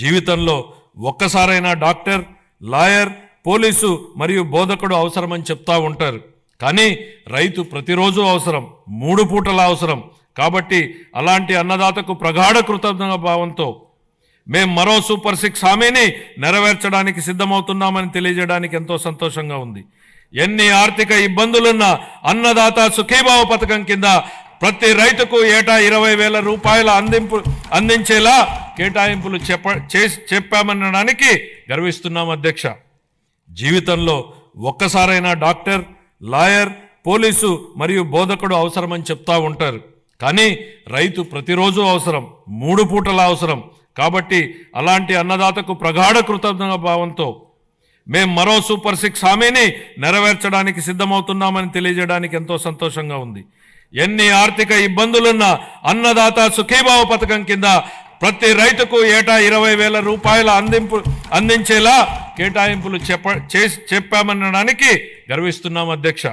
జీవితంలో ఒక్కసారైనా doctor lawyer police మరియు బోధకుడు అవసరమని చెప్తా ఉంటారు. కానీ రైతు ప్రతిరోజు అవసరం మూడు పూటల అవసరం. కాబట్టి అలాంటి అన్నదాతకు ప్రగాఢ కృతజ్ఞ భావంతో మేం మరో సూపర్ సిక్స్ హామీని నెరవేర్చడానికి సిద్ధమవుతున్నామని తెలియజేయడానికి ఎంతో సంతోషంగా ఉంది. ఎన్ని ఆర్థిక ఇబ్బందులున్నా అన్నదాత సుఖీభావ పథకం కింద ప్రతి రైతుకు ఏటా ఇరవై వేల రూపాయల అందింపు అందించేలా కేటాయింపులు చెప్ప చేసి చెప్పామనడానికి గర్విస్తున్నాం అధ్యక్ష. జీవితంలో ఒక్కసారైనా డాక్టర్ లాయర్ పోలీసు మరియు బోధకుడు అవసరమని చెప్తా ఉంటారు. కానీ రైతు ప్రతిరోజు అవసరం మూడు పూటల అవసరం. కాబట్టి అలాంటి అన్నదాతకు ప్రగాఢ కృతజ్ఞ భావంతో మేం మరో సూపర్ సిక్స్ హామీని నెరవేర్చడానికి సిద్ధమవుతున్నామని తెలియజేయడానికి ఎంతో సంతోషంగా ఉంది. ఎన్ని ఆర్థిక ఇబ్బందులున్నా అన్నదాత సుఖీభావ పథకం కింద ప్రతి రైతుకు ఏటా ఇరవై వేల రూపాయల అందింపు అందించేలా కేటాయింపులు చెప్ప చేసి చెప్పామనడానికి గర్విస్తున్నాం అధ్యక్ష.